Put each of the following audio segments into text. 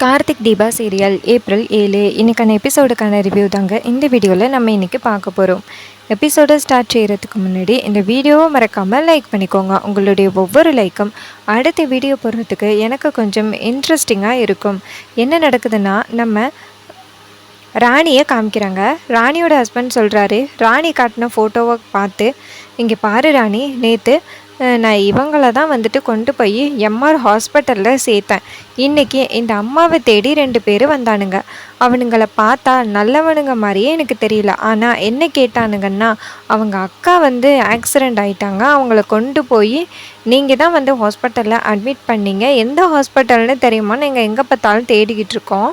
Karthik Deepa serial April ஏழு. இன்றைக்கான எபிசோடுக்கான review தாங்க இந்த வீடியோவில் நம்ம இன்றைக்கி பார்க்க போகிறோம் எபிசோடை ஸ்டார்ட் செய்கிறதுக்கு முன்னாடி இந்த வீடியோவை மறக்காமல் லைக் பண்ணிக்கோங்க. உங்களுடைய ஒவ்வொரு லைக்கும் அடுத்த வீடியோ போடுறதுக்கு எனக்கு கொஞ்சம் இன்ட்ரெஸ்டிங்காக இருக்கும். என்ன நடக்குதுன்னா நம்ம ராணியை காமிக்கிறாங்க. ராணியோட ஹஸ்பண்ட் சொல்கிறாரு ராணி காட்டின ஃபோட்டோவை பார்த்து இங்கே பாரு ராணி நேற்று நான் இவங்கள தான் வந்துட்டு கொண்டு போய் எம்ஆர் ஹாஸ்பிட்டலில் சேர்த்தேன். இன்றைக்கி இந்த அம்மாவை தேடி ரெண்டு பேர் வந்தானுங்க. அவனுங்களை பார்த்தா நல்லவனுங்க மாதிரியே எனக்கு தெரியல. ஆனால் என்ன கேட்டானுங்கன்னா அவங்க அக்கா வந்து ஆக்சிடெண்ட் ஆயிட்டாங்க. அவங்கள கொண்டு போய் நீங்கள் தான் வந்து ஹாஸ்பிட்டலில் அட்மிட் பண்ணீங்க. எந்த ஹாஸ்பிட்டல்னு தெரியுமா? நீங்கள் எங்கே பார்த்தாலும் தேடிக்கிட்டு இருக்கோம்.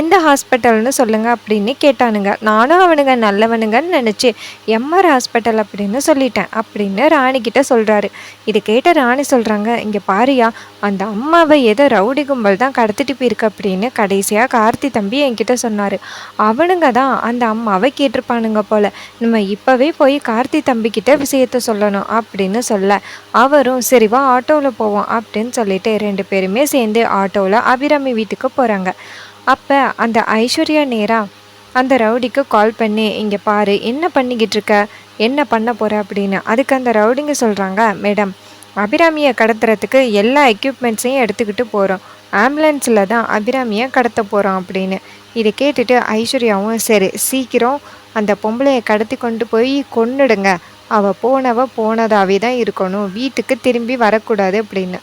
எந்த ஹாஸ்பிட்டல்னு சொல்லுங்கள் அப்படின்னு கேட்டானுங்க. நானும் அவனுங்க நல்லவனுங்கன்னு நினச்சி எம்ஆர் ஹாஸ்பிட்டல் அப்படின்னு சொல்லிட்டேன் அப்படின்னு ராணிக்கிட்ட சொல்கிறாரு இது கேட்ட ராணி சொல்கிறாங்க இங்கே பாரியா அந்த அம்மாவை ஏதோ ரவுடி கும்பல் தான் கடத்திட்டு போயிருக்கு அப்படின்னு கடைசியாக கார்த்தி தம்பி என்கிட்ட சொன்னார். அவனுங்க தான் அந்த அம்மாவை கேட்டிருப்பானுங்க போல். நம்ம இப்போவே போய் கார்த்தி தம்பிக்கிட்ட விஷயத்த சொல்லணும் அப்படின்னு சொல்ல. அவரும் சரிவா ஆட்டோவில் போவோம் அப்படின்னு சொல்லிட்டு ரெண்டு பேருமே சேர்ந்து ஆட்டோவில் அபிராமி வீட்டுக்கு போகிறாங்க அப்போ அந்த ஐஸ்வர்யா நேராக அந்த ரவுடிக்கு கால் பண்ணி இங்கே பாரு என்ன பண்ணிக்கிட்டு இருக்க? என்ன பண்ண போகிற அப்படின்னு. அதுக்கு அந்த ரவுடிங்க சொல்கிறாங்க மேடம் அபிராமியை கடத்துறதுக்கு எல்லா எக்யூப்மெண்ட்ஸையும் எடுத்துக்கிட்டு போகிறோம் ஆம்புலன்ஸில் தான் அபிராமியை கடத்த போகிறோம் அப்படின்னு. இதை கேட்டுட்டு ஐஸ்வர்யாவும் சரி சீக்கிரம் அந்த பொம்பளையை கடத்தி கொண்டு போய் கொண்டுடுங்க அவள் போனவ போனதாகவே தான் இருக்கணும். வீட்டுக்கு திரும்பி வரக்கூடாது அப்படின்னு.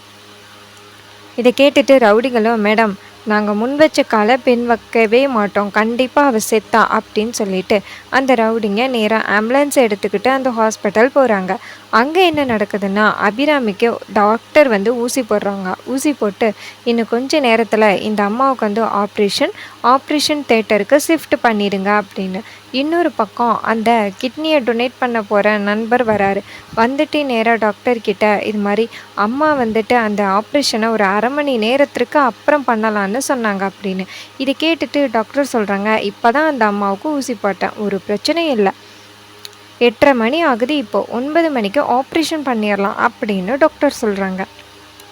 இதை கேட்டுட்டு ரவுடிகளும் மேடம் நாங்கள் முன் வச்ச காலை பின் வைக்கவே மாட்டோம். கண்டிப்பாக அவள் செத்தா அப்படின்னு சொல்லிட்டு அந்த ரவுடிங்க நேராக ஆம்புலன்ஸ் எடுத்துக்கிட்டு அந்த ஹாஸ்பிட்டல் போகிறாங்க அங்கே என்ன நடக்குதுன்னா அபிராமிக்கு டாக்டர் வந்து ஊசி போடுறாங்க. ஊசி போட்டு இன்னும் கொஞ்ச நேரத்தில் இந்த அம்மாவுக்கு வந்து ஆப்ரேஷன் ஆப்ரேஷன் தேட்டருக்கு ஷிஃப்ட் பண்ணிடுங்க அப்படின்னு. இன்னொரு பக்கம் அந்த கிட்னியை டொனேட் பண்ண போகிற நண்பர் வராரு. வந்துட்டு நேராக டாக்டர்கிட்ட இது மாதிரி அம்மா வந்துட்டு அந்த ஆப்ரேஷனை ஒரு அரை மணி நேரத்திற்கு அப்புறம் பண்ணலான்னு சொன்னாங்க அப்படின்னு? இதை கேட்டுட்டு டாக்டர் சொல்கிறாங்க இப்போ தான் அந்த அம்மாவுக்கு ஊசி போட்டேன் ஒரு பிரச்சனையும் இல்லை. எட்டரை மணி ஆகுது இப்போது ஒன்பது மணிக்கு ஆப்ரேஷன் பண்ணிடலாம் அப்படின்னு டாக்டர் சொல்கிறாங்க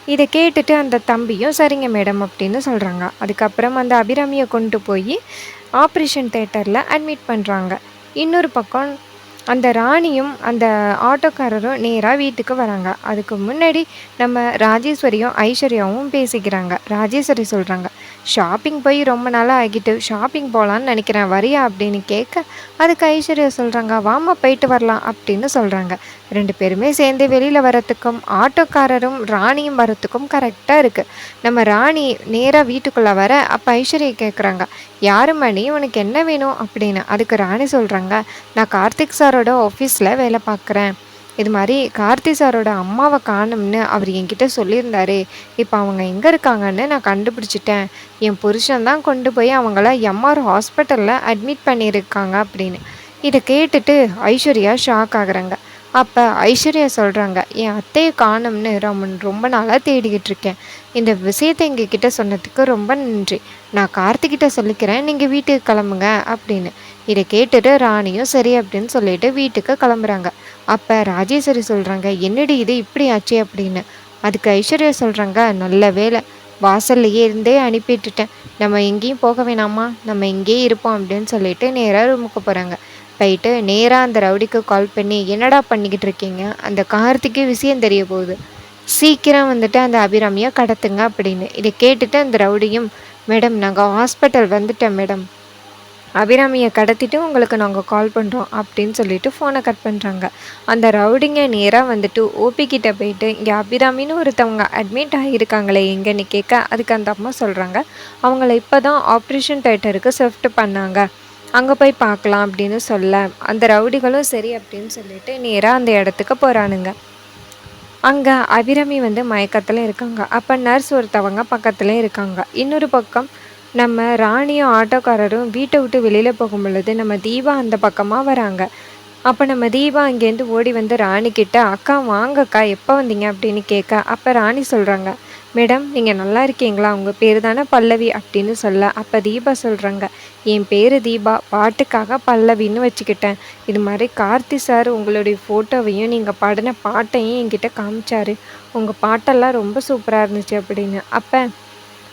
இதை கேட்டுட்டு அந்த தம்பியும் சரிங்க மேடம் அப்படின்னு சொல்கிறாங்க அதுக்கப்புறம் அந்த அபிராமியை கொண்டு போய் ஆப்ரேஷன் தேட்டரில் அட்மிட் பண்ணுறாங்க இன்னொரு பக்கம் அந்த ராணியும் அந்த ஆட்டோக்காரரும் நேராக வீட்டுக்கு வராங்க. அதுக்கு முன்னாடி நம்ம ராஜேஸ்வரியும் ஐஸ்வர்யாவும் பேசிக்கிறாங்க. ராஜேஸ்வரி சொல்கிறாங்க ஷாப்பிங் போய் ரொம்ப நாளாக ஆகிட்டு ஷாப்பிங் போகலான்னு நினைக்கிறேன். வரியா அப்படின்னு கேட்க அதுக்கு ஐஸ்வர்யா சொல்கிறாங்க வாமா போயிட்டு வரலாம் அப்படின்னு சொல்கிறாங்க ரெண்டு பேருமே சேர்ந்து வெளியில் வரத்துக்கும் ஆட்டோக்காரரும் ராணியும் வரத்துக்கும் கரெக்டாக இருக்குது நம்ம ராணி நேராக வீட்டுக்குள்ளே வர அப்போ ஐஸ்வர்யா கேட்குறாங்க யார் மணி உனக்கு என்ன வேணும்? அப்படின்னு. அதுக்கு ராணி சொல்கிறாங்க நான் கார்த்திக் சாரோட ஆஃபீஸில் வேலை பார்க்குறேன். இது மாதிரி கார்த்தி சாரோட அம்மாவை காணும்னு அவர் என்கிட்ட சொல்லியிருந்தாரு. இப்போ அவங்க எங்கே இருக்காங்கன்னு நான் கண்டுபிடிச்சிட்டேன். என் புருஷன் தான் கொண்டு போய் அவங்கள எம்ஆர் ஹாஸ்பிட்டலில் அட்மிட் பண்ணியிருக்காங்க அப்படின்னு. இதை கேட்டுட்டு ஐஸ்வர்யா ஷாக் ஆகுறாங்க. அப்போ ஐஸ்வர்யா சொல்கிறாங்க என் அத்தையை காணும்னு ரொம்ப ரொம்ப நாளாக தேடிக்கிட்டு இருக்கேன். இந்த விஷயத்தை எங்ககிட்ட சொன்னதுக்கு ரொம்ப நன்றி. நான் கார்த்திகிட்ட சொல்லிக்கிறேன் நீங்கள் வீட்டுக்கு கிளம்புங்க அப்படின்னு. இதை கேட்டுட்டு ராணியும் சரி அப்படின்னு சொல்லிட்டு வீட்டுக்கு கிளம்புறாங்க. அப்போ ராஜேஸ்வரி சொல்கிறாங்க என்னடி இது இப்படி ஆச்சு? அப்படின்னு. அதுக்கு ஐஸ்வர்யா சொல்கிறாங்க நல்ல வேலை வாசல்லையே இருந்தே அனுப்பிட்டுட்டேன். நம்ம எங்கேயும் போக வேணாமா? நம்ம இங்கேயே இருப்போம் அப்படின்னு சொல்லிட்டு நேராக ரூமுக்கு போகிறாங்க போயிட்டு நேராக அந்த ரவுடிக்கு கால் பண்ணி என்னடா பண்ணிக்கிட்டு இருக்கீங்க? அந்த கார்த்திக்கு விஷயம் தெரிய போகுது. சீக்கிரம் வந்துட்டு அந்த அபிராமியை கடத்துங்க அப்படின்னு. இதை கேட்டுட்டு அந்த ரவுடியும் மேடம் நாங்கள் ஹாஸ்பிட்டல் வந்துட்டேன் மேடம். அபிராமியை கடத்திட்டு உங்களுக்கு நாங்கள் கால் பண்ணுறோம் அப்படின்னு சொல்லிட்டு ஃபோனை கட் பண்ணுறாங்க அந்த ரவுடிங்க நேராக வந்துட்டு ஓபி கிட்ட போயிட்டு இங்கே அபிராமின்னு ஒருத்தவங்க அட்மிட் ஆகியிருக்காங்களே எங்கன்னு கேட்க அதுக்கு அந்த அம்மா சொல்கிறாங்க அவங்கள இப்போ தான் ஆப்ரேஷன் தேட்டருக்கு ஷிஃப்ட் பண்ணாங்க. அங்கே போய் பார்க்கலாம் அப்படின்னு சொல்ல அந்த ரவுடிகளும் சரி அப்படின்னு சொல்லிட்டு நேராக அந்த இடத்துக்கு போகிறானுங்க அங்கே அபிராமி வந்து மயக்கத்தில் இருக்காங்க. அப்போ நர்ஸ் ஒருத்தவங்க பக்கத்தில் இருக்காங்க. இன்னொரு பக்கம் நம்ம ராணியும் ஆட்டோக்காரரும் வீட்டை விட்டு வெளியில் போகும் பொழுது நம்ம தீபா அந்த பக்கமாக வராங்க. அப்போ நம்ம தீபா அங்கேருந்து ஓடி வந்து ராணி கிட்ட அக்கா வாங்கக்கா எப்போ வந்தீங்க? அப்படின்னு கேட்க அப்போ ராணி சொல்கிறாங்க மேடம் நீங்கள் நல்லா இருக்கீங்களா? உங்கள் பேர் தானே பல்லவி அப்படின்னு சொல்ல அப்போ தீபா சொல்கிறாங்க என் பேர் தீபா பாட்டுக்காக பல்லவின்னு வச்சுக்கிட்டேன். இது மாதிரி கார்த்தி சார் உங்களுடைய ஃபோட்டோவையும் நீங்கள் பாடின பாட்டையும் என்கிட்ட காமிச்சாரு. உங்கள் பாட்டெல்லாம் ரொம்ப சூப்பராக இருந்துச்சு அப்படின்னு. அப்போ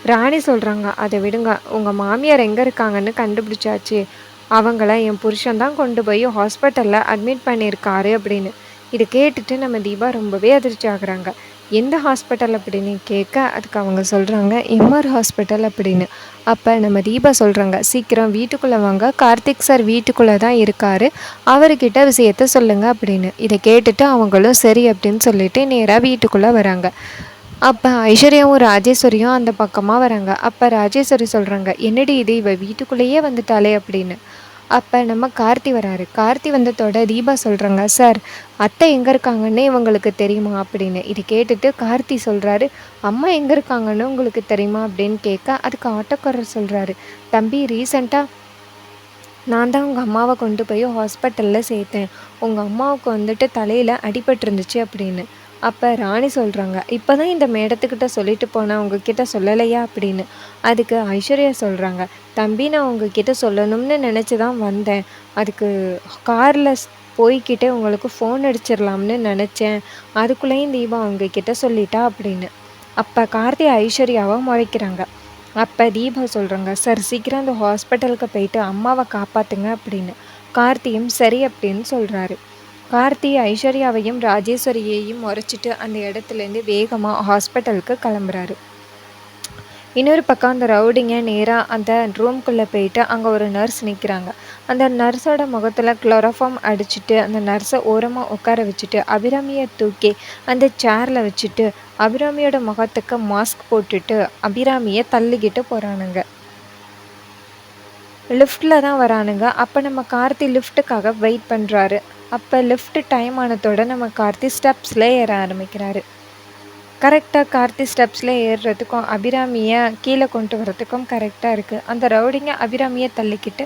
ராணி சொல்கிறாங்க அதை விடுங்க. உங்கள் மாமியார் எங்கே இருக்காங்கன்னு கண்டுபிடிச்சாச்சு. அவங்கள என் புருஷன்தான் கொண்டு போய் ஹாஸ்பிட்டலில் அட்மிட் பண்ணியிருக்காரு அப்படின்னு. இதை கேட்டுட்டு நம்ம தீபா ரொம்பவே அதிர்ச்சி ஆகுறாங்க. எந்த ஹாஸ்பிட்டல்? அப்படின்னு கேட்க அதுக்கு அவங்க சொல்கிறாங்க எம்ஆர் ஹாஸ்பிட்டல் அப்படின்னு. அப்போ நம்ம தீபா சொல்கிறாங்க சீக்கிரம் வீட்டுக்குள்ளே வாங்க. கார்த்திக் சார் வீட்டுக்குள்ளே தான் இருக்கார். அவர்கிட்ட விஷயத்த சொல்லுங்கள் அப்படின்னு. இதை கேட்டுட்டு அவங்களும் சரி அப்படின்னு சொல்லிட்டு நேராக வீட்டுக்குள்ளே வராங்க. அப்போ ஐஸ்வர்யாவும் ராஜேஸ்வரியும் அந்த பக்கமாக வராங்க. அப்போ ராஜேஸ்வரி சொல்கிறாங்க என்னடி இது? இவ வீட்டுக்குள்ளேயே வந்துட்டாளே அப்படின்னு. அப்போ நம்ம கார்த்தி வராரு. கார்த்தி வந்ததோட தீபா சொல்கிறாங்க சார் அத்தை எங்கே இருக்காங்கன்னு இவங்களுக்கு தெரியுமா? அப்படின்னு. இது கேட்டுட்டு கார்த்தி சொல்கிறாரு அம்மா எங்கே இருக்காங்கன்னு உங்களுக்கு தெரியுமா? அப்படின்னு கேட்க அதுக்கு ஆட்டோக்காரர் சொல்கிறாரு தம்பி ரீசண்டாக நான் தான் உங்கள் அம்மாவை கொண்டு போய் ஹாஸ்பிட்டலில் சேர்த்தேன். உங்கள் அம்மாவுக்கு வந்துட்டு தலையில் அடிபட்டிருந்துச்சு அப்படின்னு. அப்போ ராணி சொல்கிறாங்க இப்போ தான் இந்த மேடத்துக்கிட்ட சொல்லிட்டு போனேன் உங்ககிட்ட சொல்லலையா? அப்படின்னு. அதுக்கு ஐஸ்வர்யா சொல்கிறாங்க தம்பி நான் உங்ககிட்ட சொல்லணும்னு நினச்சி தான் வந்தேன். அதுக்கு காரில் போய்கிட்டே உங்களுக்கு ஃபோன் அடிச்சிடலாம்னு நினச்சேன். அதுக்குள்ளேயும் தீபா உங்ககிட்ட சொல்லிட்டா? அப்படின்னு. அப்போ கார்த்தி ஐஸ்வர்யாவை முறைக்கிறாங்க. அப்போ தீபா சொல்கிறாங்க சார் சீக்கிரம் அந்த ஹாஸ்பிட்டலுக்கு போயிட்டு அம்மாவை காப்பாற்றுங்க அப்படின்னு. கார்த்தியும் சரி அப்படின்னு சொல்கிறாரு கார்த்தி ஐஸ்வர்யாவையும் ராஜேஸ்வரியையும் முறைச்சிட்டு அந்த இடத்துலேருந்து வேகமாக ஹாஸ்பிட்டலுக்கு கிளம்புறாரு. இன்னொரு பக்கம் அந்த ரவுடிங்க நேராக அந்த ரூம்குள்ளே போயிட்டு அங்கே ஒரு நர்ஸ் நிற்கிறாங்க. அந்த நர்ஸோட முகத்தில் குளோரோஃபார்ம் அடிச்சுட்டு அந்த நர்ஸை ஓரமாக உட்கார வச்சுட்டு அபிராமியை தூக்கி அந்த சேரில் வச்சுட்டு அபிராமியோட முகத்துக்கு மாஸ்க் போட்டுட்டு அபிராமியை தள்ளிக்கிட்டு போகிறானுங்க லிஃப்டில் தான் வரானுங்க. அப்போ நம்ம கார்த்தி லிஃப்ட்டுக்காக வெயிட் பண்ணுறாரு அப்போ லிஃப்ட் டைம் ஆனதோட நம்ம கார்த்தி ஸ்டெப்ஸில் ஏற ஆரம்பிக்கிறாரு. கரெக்டாக கார்த்தி ஸ்டெப்ஸில் ஏறுறதுக்கும் அபிராமியை கீழே கொண்டு வரதுக்கும் கரெக்டாக இருக்குது அந்த ரவுடிங்க அபிராமியை தள்ளிக்கிட்டு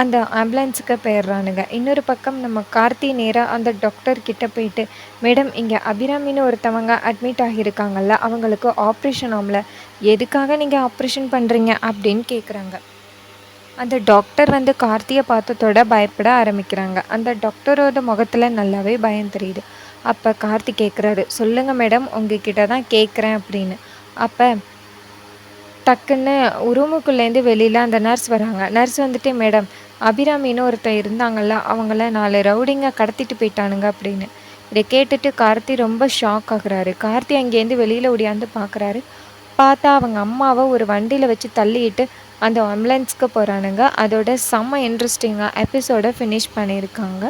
அந்த ஆம்புலன்ஸுக்கு போயிடுறானுங்க. இன்னொரு பக்கம் நம்ம கார்த்தி நேராக அந்த டாக்டர் கிட்ட போயிட்டு மேடம் இங்கே அபிராமின்னு ஒருத்தவங்க அட்மிட் ஆகியிருக்காங்கல்ல அவங்களுக்கு ஆப்ரேஷன் ஆம்ல எதுக்காக நீங்கள் ஆப்ரேஷன் பண்ணுறீங்க அப்படின்னு கேட்குறாங்க அந்த டாக்டர் வந்து கார்த்தியை பார்த்ததோட பயப்பட ஆரம்பிக்கிறாங்க. அந்த டாக்டரோட முகத்தில் நல்லாவே பயம் தெரியுது. அப்போ கார்த்தி கேட்குறாரு சொல்லுங்கள் மேடம் உங்ககிட்ட தான் கேட்குறேன் அப்படின்னு. அப்போ டக்குன்னு ரூமுக்குள்ளேருந்து வெளியில் அந்த நர்ஸ் வராங்க. நர்ஸ் வந்துட்டு மேடம் அபிராமின்னு ஒருத்தர் இருந்தாங்கல்ல அவங்கள நாலு ரவுடிங்க கடத்திட்டு போயிட்டானுங்க அப்படின்னு. இதை கேட்டுட்டு கார்த்தி ரொம்ப ஷாக் ஆகுறாரு. கார்த்தி அங்கேருந்து வெளியில் ஓடியாந்து பார்க்குறாரு பார்த்தா அவங்க அம்மாவை ஒரு வண்டியில் வச்சு தள்ளிட்டு அந்த ஆம்புலன்ஸ்க்கு போகிறானுங்க அதோட செம்ம இன்ட்ரெஸ்டிங்காக எபிசோடை ஃபினிஷ் பண்ணியிருக்காங்க.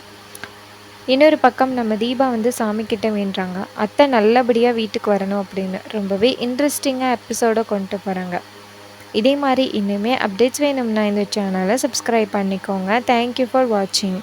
இன்னொரு பக்கம் நம்ம தீபா வந்து சாமிக்கிட்ட வேண்டுறாங்க. அத்தை நல்லபடியாக வீட்டுக்கு வரணும் அப்படின்னு. ரொம்பவே இன்ட்ரெஸ்டிங்காக எபிசோடை கொண்டு போகிறாங்க இதே மாதிரி இன்னுமே அப்டேட்ஸ் வேணும்னா இந்த சேனலை சப்ஸ்கிரைப் பண்ணிக்கோங்க. தேங்க்யூ ஃபார் வாட்சிங்